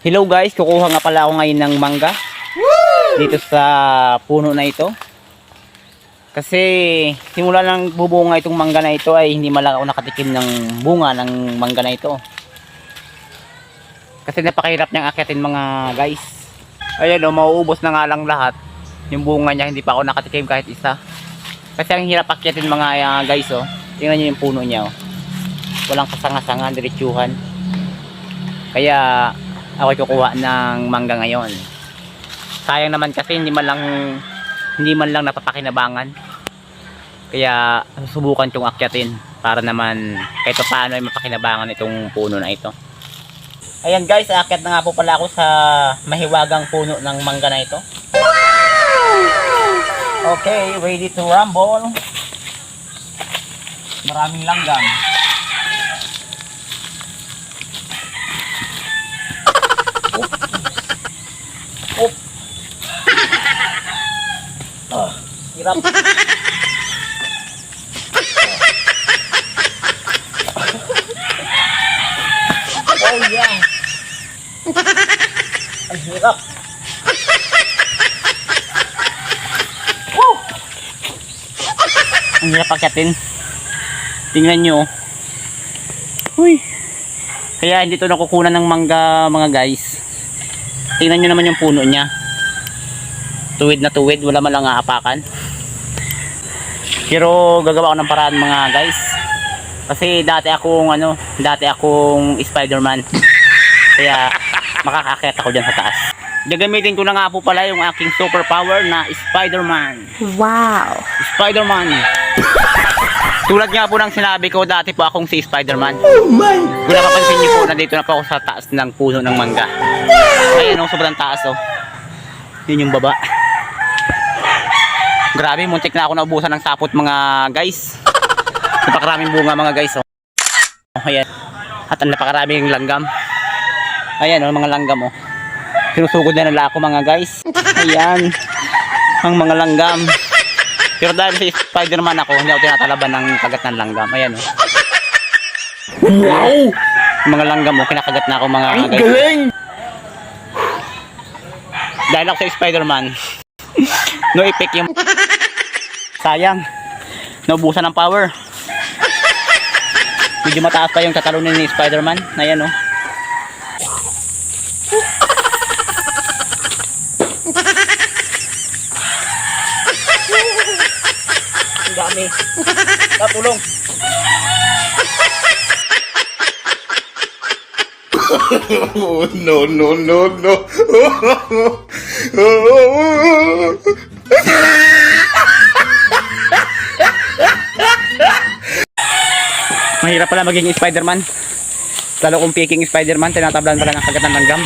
Hello guys, kukuha nga pala ako ngayon ng mangga dito sa puno na ito. Kasi simula nang bubunga itong mangga na ito ay hindi man lang ako nakatikim ng bunga ng mangga na ito. Kasi napakahirap niyang akyatin mga guys. Ayan o, mauubos na nga lang lahat. Yung bunga niya hindi pa ako nakatikim kahit isa. Kasi ang hirap akyatin mga ah, guys oh. Tingnan niyo yung puno niya oh. Walang kasanga-sanga, diretsuhan. Kaya ako kukuha ng mangga ngayon. Sayang naman kasi hindi man lang hindi man lang napapakinabangan. Kaya susubukan kong akyatin para naman kahit pa paano ay mapakinabangan itong puno na ito. Ayan guys, aakyat na nga po pala ako sa mahiwagang puno ng mangga na ito. Okay, ready to rumble. Maraming langgam. Ah, hirap. oh, yeah. Ang hirap. Woo! Ang hirap akyatin. Tingnan nyo. Uy. Kaya hindi to nakukunan ng mangga mga guys. Tingnan nyo naman yung puno niya. Tuwid na tuwid, wala man lang aapakan. Pero gagawa ko ng paraan mga guys. Kasi dati akong ano, dati akong Spider-Man. Kaya makakakit ako dyan sa taas. Gagamitin ko na nga po pala yung aking superpower na Spider-Man. Wow. Spider-Man. Tulad nga po ng sinabi ko, dati po akong si Spider-Man. Oh my Kung napapansin niyo po, nandito na po ako sa taas ng puno ng mangga. Ayan oh, sobrang taas oh. Yun yung baba. Grabe, muntik na ako naubusan ng sapot mga guys. Napakaraming bunga mga guys oh. Oh, Ayan. At ang napakaraming langgam. Ayan oh, mga langgam oh. Sinusugod na nila ako mga guys. Ayan. Ang mga langgam. Pero dahil si Spider-Man ako, hindi ako tinatalaban ng kagat ng langgam. Ayan oh. Wow. Yung mga langgam mo, kinakagat na ako mga Ang guys. galing. Dahil ako sa Spider-Man. no effect yung... Sayang. Naubusan ng power. Medyo mataas pa yung tatalunin ni Spider-Man. Ayan oh. Ang dami. Tatulong. Oh, no, no, no, no. Mahirap pala maging Spider-Man. Lalo kung picking Spider-Man, tinatablan pala ng kagat ng langgam.